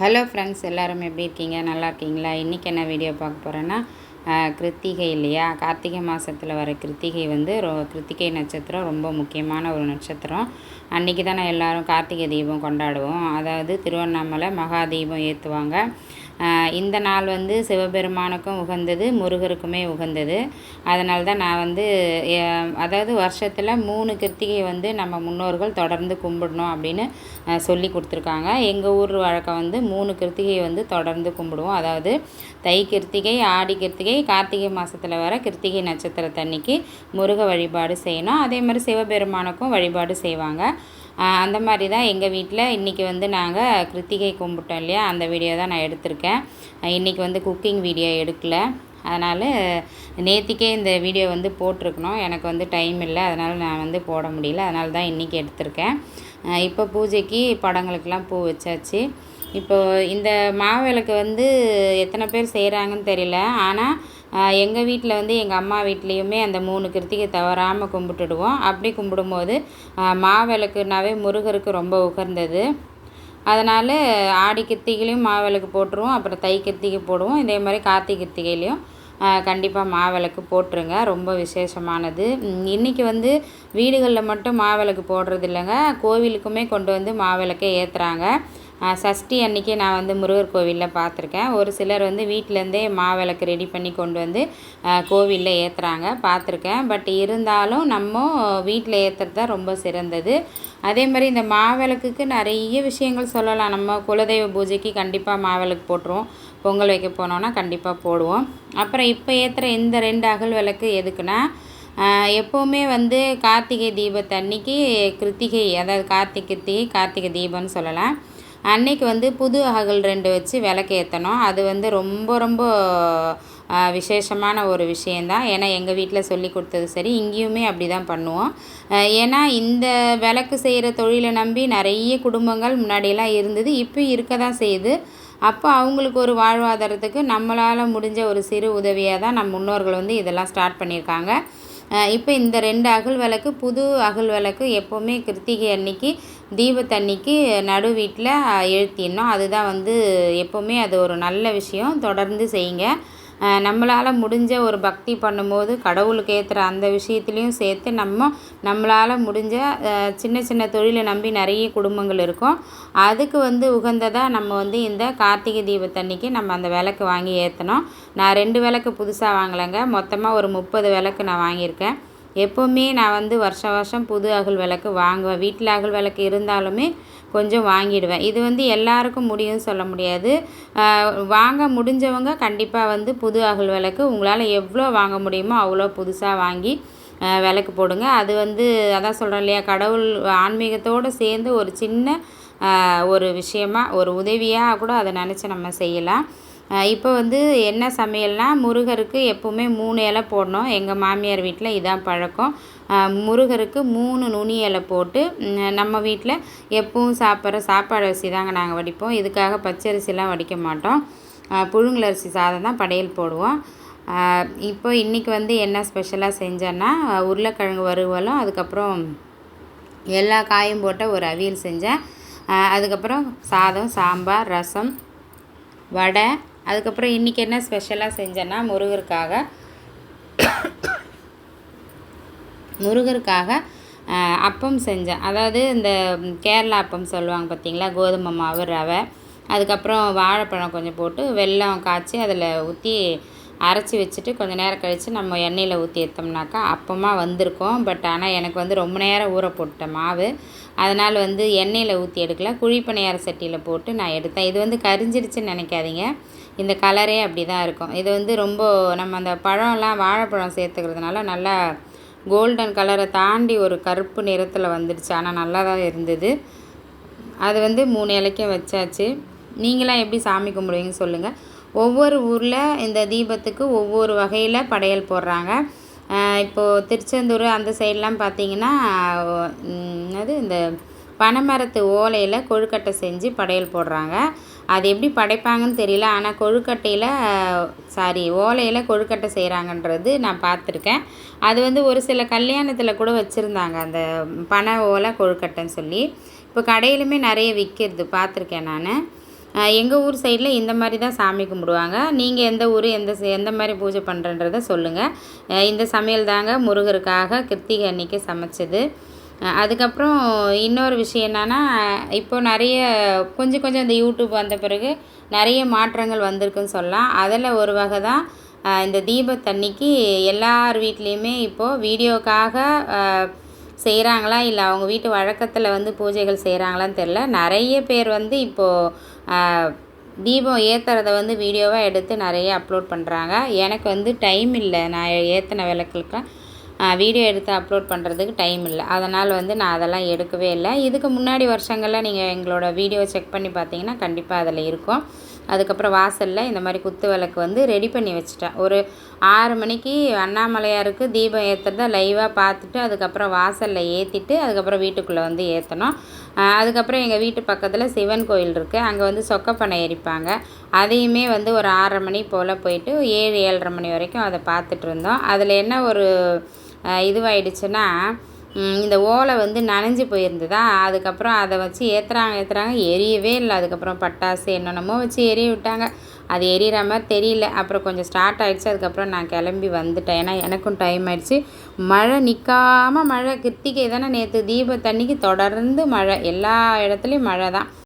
Hello friends எல்லோரும் எப்படி இருக்கீங்க? நல்லா இருக்கீங்களா? இன்றைக்கி என்ன வீடியோ பார்க்க போகிறேன்னா கிருத்திகை இல்லையா? கார்த்திகை மாதத்தில் வர கிருத்திகை வந்து ரொ கிருத்திகை நட்சத்திரம் ரொம்ப முக்கியமான ஒரு நட்சத்திரம். அன்றைக்கி தானே எல்லோரும் கார்த்திகை தீபம் கொண்டாடுவோம். அதாவது திருவண்ணாமலை மகா தீபம் ஏற்றுவாங்க இந்த நாள் வந்து சிவபெருமானுக்கும் உகந்தது முருகருக்குமே உகந்தது. அதனால தான் நான் வந்து அதாவது வருஷத்தில் மூணு கிருத்திகை வந்து நம்ம முன்னோர்கள் தொடர்ந்து கும்பிடணும் அப்படின்னு சொல்லி கொடுத்துருக்காங்க. எங்கள் ஊர் வழக்கம் வந்து மூணு கிருத்திகை வந்து தொடர்ந்து கும்பிடுவோம். அதாவது தை கிருத்திகை ஆடி கிருத்திகை கார்த்திகை மாதத்தில் வர கிருத்திகை நட்சத்திரத்தன்னைக்கு முருக வழிபாடு செய்யணும். அதே மாதிரி சிவபெருமானுக்கும் வழிபாடு செய்வாங்க. அந்த மாதிரி தான் எங்கள் வீட்டில் இன்றைக்கி வந்து நாங்கள் கிருத்திகை கும்பிட்டோம் இல்லையா? அந்த வீடியோ தான் நான் எடுத்திருக்கேன். இன்றைக்கி வந்து குக்கிங் வீடியோ எடுக்கலை. அதனால் நேற்றுக்கே இந்த வீடியோ வந்து போட்டிருக்கணும். எனக்கு வந்து டைம் இல்லை. அதனால் நான் வந்து போட முடியல. அதனால தான் இன்றைக்கி எடுத்திருக்கேன். இப்போ பூஜைக்கு படங்களுக்கெலாம் பூ வச்சாச்சு. இப்போது இந்த மாவிளக்கு வந்து எத்தனை பேர் செய்கிறாங்கன்னு தெரியல. ஆனால் எங்கள் வீட்டில் வந்து எங்கள் அம்மா வீட்லேயுமே அந்த மூணு கிருத்திகை தவறாமல் கும்பிட்டுடுவோம். அப்படி கும்பிடும்போது மாவிளக்குனாவே முருகருக்கு ரொம்ப உகர்ந்தது அதனால் ஆடி கிருத்திகைலையும் மாவிளக்கு போட்டுருவோம். அப்புறம் தை கிருத்திகை போடுவோம். இதே மாதிரி கார்த்திகை கிருத்திகைலையும் கண்டிப்பாக மாவிளக்கு போட்டுருங்க. ரொம்ப விசேஷமானது. இன்றைக்கி வந்து வீடுகளில் மட்டும் மாவிளக்கு போடுறது இல்லைங்க கோவிலுக்குமே கொண்டு வந்து மாவிளக்கை ஏற்றுறாங்க சஷ்டி அன்றைக்கி நான் வந்து முருகர் கோவிலில் பார்த்துருக்கேன். ஒரு சிலர் வந்து வீட்டிலேருந்தே மாவிளக்கு ரெடி பண்ணி கொண்டு வந்து கோவிலில் ஏற்றுறாங்க பார்த்துருக்கேன். பட் இருந்தாலும் நம்ம வீட்டில் ஏற்றுறது தான் ரொம்ப சிறந்தது. அதே மாதிரி இந்த மாவிளக்குக்கு நிறைய விஷயங்கள் சொல்லலாம். நம்ம குலதெய்வ பூஜைக்கு கண்டிப்பாக மாவிளக்கு போட்டுருவோம். பொங்கல் வைக்க போனோன்னா கண்டிப்பாக போடுவோம். அப்புறம் இப்போ ஏற்றுற இந்த ரெண்டு அகல் விளக்கு எதுக்குன்னா எப்போவுமே வந்து கார்த்திகை தீபத்தன்னைக்கு கிருத்திகை அதாவது கார்த்திகை கிருத்திகை கார்த்திகை தீபம்னு சொல்லலாம். அன்னைக்கு வந்து புது அகல் ரெண்டு வச்சு விளக்கேற்றணும் அது வந்து ரொம்ப ரொம்ப விசேஷமான ஒரு விஷயந்தான் ஏன்னா எங்கள் வீட்டில் சொல்லி கொடுத்தது சரி இங்கேயுமே அப்படி தான் பண்ணுவோம் ஏன்னா இந்த விளக்கு செய்கிற தொழிலை நம்பி நிறைய குடும்பங்கள் முன்னாடியெல்லாம் இருந்தது இப்போ இருக்க தான் செய்யுது. அப்போ அவங்களுக்கு ஒரு வாழ்வாதாரத்துக்கு நம்மளால் முடிஞ்ச ஒரு சிறு உதவியாக தான் நம் முன்னோர்கள் வந்து இதெல்லாம் ஸ்டார்ட் பண்ணியிருக்காங்க. இப்போ இந்த ரெண்டு அகல் விளக்கு புது அகல் விளக்கு எப்போவுமே கிருத்திகை அன்னைக்கு தீபத்தன்னைக்கு நடு வீட்டில் எழுத்திடணும். அதுதான் வந்து எப்போவுமே அது ஒரு நல்ல விஷயம். தொடர்ந்து செய்யுங்க. நம்மளால் முடிஞ்ச ஒரு பக்தி பண்ணும்போது கடவுளுக்கு ஏற்றுற அந்த விஷயத்துலேயும் சேர்த்து நம்ம நம்மளால் முடிஞ்ச சின்ன சின்ன தொழிலை நம்பி நிறைய குடும்பங்கள் இருக்கும். அதுக்கு வந்து உகந்ததாக நம்ம வந்து இந்த கார்த்திகை தீபத்தன்னைக்கு நம்ம அந்த விளக்கு வாங்கி ஏற்றணும் நான் ரெண்டு விளக்கு புதுசாக வாங்கலைங்க. மொத்தமாக ஒரு முப்பது விளக்கு நான் வாங்கியிருக்கேன். எப்போவுமே நான் வந்து வருஷம் வருஷம் புது அகல் விளக்கு வாங்குவேன். வீட்டில் அகல் விளக்கு இருந்தாலுமே கொஞ்சம் வாங்கிடுவேன். இது வந்து எல்லாருக்கும் முடியும்னு சொல்ல முடியாது. வாங்க முடிஞ்சவங்க கண்டிப்பாக வந்து புது அகல் விளக்கு உங்களால் எவ்வளோ வாங்க முடியுமோ அவ்வளோ புதுசாக வாங்கி விளக்கு போடுங்க. அது வந்து அதான் சொல்கிறேன் இல்லையா கடவுள் ஆன்மீகத்தோடு சேர்ந்து ஒரு சின்ன ஒரு விஷயமா ஒரு உதவியாக கூட அதை நினச்சி நம்ம செய்யலாம். இப்போ வந்து என்ன சமையல்னால் முருகருக்கு எப்போவுமே மூணு இலை போடணும். எங்கள் மாமியார் வீட்டில் இதான் பழக்கம். முருகருக்கு மூணு நுனி இலை போட்டு நம்ம வீட்டில் எப்பவும் சாப்பிட்ற சாப்பாடு அரிசி தாங்க நாங்கள் வடிப்போம். இதுக்காக பச்சரிசிலாம் வடிக்க மாட்டோம். புழுங்கலரிசி சாதம் தான் படையல் போடுவோம். இப்போ இன்றைக்கி வந்து என்ன ஸ்பெஷலாக செஞ்சேன்னா உருளைக்கிழங்கு வறுவலும் அதுக்கப்புறம் எல்லா காயும் போட்ட ஒரு அவியல் செஞ்சேன். அதுக்கப்புறம் சாதம் சாம்பார் ரசம் வடை அதுக்கப்புறம் இன்றைக்கி என்ன ஸ்பெஷலாக செஞ்சேன்னா முருகருக்காக முருகருக்காக அப்பம் செஞ்சேன். அதாவது இந்த கேரளா அப்பம் சொல்லுவாங்க பார்த்தீங்களா கோதுமை மாவு ரவை. அதுக்கப்புறம் வாழைப்பழம் கொஞ்சம் போட்டு வெல்லம் காய்ச்சி அதில் ஊற்றி அரைச்சி வச்சுட்டு கொஞ்சம் நேரம் கழித்து நம்ம எண்ணெயில் ஊற்றி எடுத்தோம்னாக்கா அப்பமாக வந்திருக்கும். பட் ஆனால் எனக்கு வந்து ரொம்ப நேரம் ஊற போட்ட மாவு. அதனால் வந்து எண்ணெயில் ஊற்றி எடுக்கல. குழிப்பணியார சட்டியில் போட்டு நான் எடுத்தேன். இது வந்து கரிஞ்சிருச்சுன்னு நினைக்காதீங்க. இந்த கலரே அப்படி தான் இருக்கும். இது வந்து ரொம்ப நம்ம அந்த பழம்லாம் வாழைப்பழம் சேர்த்துக்கிறதுனால நல்லா கோல்டன் கலரை தாண்டி ஒரு கருப்பு நிறத்தில் வந்துடுச்சு ஆனால் நல்லா தான் இருந்தது. அது வந்து மூணு இலைக்கும் வச்சாச்சு. நீங்களாம் எப்படி சாமி கும்பிடுவீங்கன்னு சொல்லுங்கள் ஒவ்வொரு ஊரில் இந்த தீபத்துக்கு ஒவ்வொரு வகையில் படையல் போடுறாங்க. இப்போது திருச்செந்தூர் அந்த சைட்லாம் பார்த்தீங்கன்னா அது இந்த பனைமரத்து ஓலையில் கொழுக்கட்டை செஞ்சு படையல் போடுறாங்க. அது எப்படி படைப்பாங்கன்னு தெரியல ஆனால் கொழுக்கட்டையில் சாரி ஓலையில் கொழுக்கட்டை செய்கிறாங்கன்றது நான் பார்த்துருக்கேன் அது வந்து ஒரு சில கல்யாணத்தில் கூட வச்சுருந்தாங்க அந்த பனை ஓலை கொழுக்கட்டைன்னு சொல்லி. இப்போ கடையிலுமே நிறைய விற்கிறது பார்த்துருக்கேன் நான். எங்கள் ஊர் சைடில் இந்த மாதிரி தான் சாமி கும்பிடுவாங்க. நீங்கள் எந்த ஊர் எந்த எந்த மாதிரி பூஜை பண்ணுறன்றதை சொல்லுங்கள் இந்த சமையல் தாங்க முருகருக்காக கிருத்திகை அன்னைக்கு சமைச்சது. அதுக்கப்புறம் இன்னொரு விஷயம் என்னென்னா இப்போ நிறைய கொஞ்சம் கொஞ்சம் இந்த யூடியூப் வந்த பிறகு நிறைய மாற்றங்கள் வந்திருக்குன்னு சொல்லலாம். அதில் ஒரு வகை தான் இந்த தீபத்தன்னைக்கு எல்லார் வீட்லேயுமே இப்போது வீடியோக்காக செய்கிறாங்களா இல்லை அவங்க வீட்டு வழக்கத்தில் வந்து பூஜைகள் செய்கிறாங்களான்னு தெரில நிறைய பேர் வந்து இப்போது தீபம் ஏற்றுறத வந்து வீடியோவாக எடுத்து நிறைய அப்லோட் பண்ணுறாங்க எனக்கு வந்து டைம் இல்லை. நான் ஏற்றின விளக்குக்கு வீடியோ எடுத்து அப்லோட் பண்ணுறதுக்கு டைம் இல்லை. அதனால் வந்து நான் அதெல்லாம் எடுக்கவே இல்லை. இதுக்கு முன்னாடி வருஷங்களில் நீங்கள் எங்களோட வீடியோ செக் பண்ணி பார்த்தீங்கன்னா கண்டிப்பாக அதில் இருக்கும். அதுக்கப்புறம் வாசலில் இந்த மாதிரி குத்து விளக்கு வந்து ரெடி பண்ணி வச்சுட்டேன். ஒரு ஆறு மணிக்கு அண்ணாமலையாருக்கு தீபம் ஏற்றுறத லைவாக பார்த்துட்டு அதுக்கப்புறம் வாசலில் ஏற்றிட்டு அதுக்கப்புறம் வீட்டுக்குள்ளே வந்து ஏற்றணும் அதுக்கப்புறம் எங்கள் வீட்டு பக்கத்தில் சிவன் கோயில் இருக்குது அங்கே வந்து சொக்கப்பனை எரிப்பாங்க. அதையுமே வந்து ஒரு ஆறரை மணி போல் போயிட்டு ஏழு ஏழரை மணி வரைக்கும் அதை பார்த்துட்டு இருந்தோம். அதில் என்ன ஒரு இதுவாயிடுச்சுன்னா இந்த ஓலை வந்து நனைஞ்சு போயிருந்ததா? அதுக்கப்புறம் அதை வச்சு ஏற்றுறாங்க ஏற்றுறாங்க எரியவே இல்லை. அதுக்கப்புறம் பட்டாசு என்னென்னமோ வச்சு எரிய விட்டாங்க. அது எரியற மாதிரி தெரியல. அப்புறம் கொஞ்சம் ஸ்டார்ட் ஆகிடுச்சு அதுக்கப்புறம் நான் கிளம்பி வந்துட்டேன். ஏன்னா எனக்கும் டைம் ஆகிடுச்சு மழை நிற்காமல் மழை கிருத்திகை தானே நேற்று தீபத்தன்னைக்கு தொடர்ந்து மழை. எல்லா இடத்துலையும் மழை தான்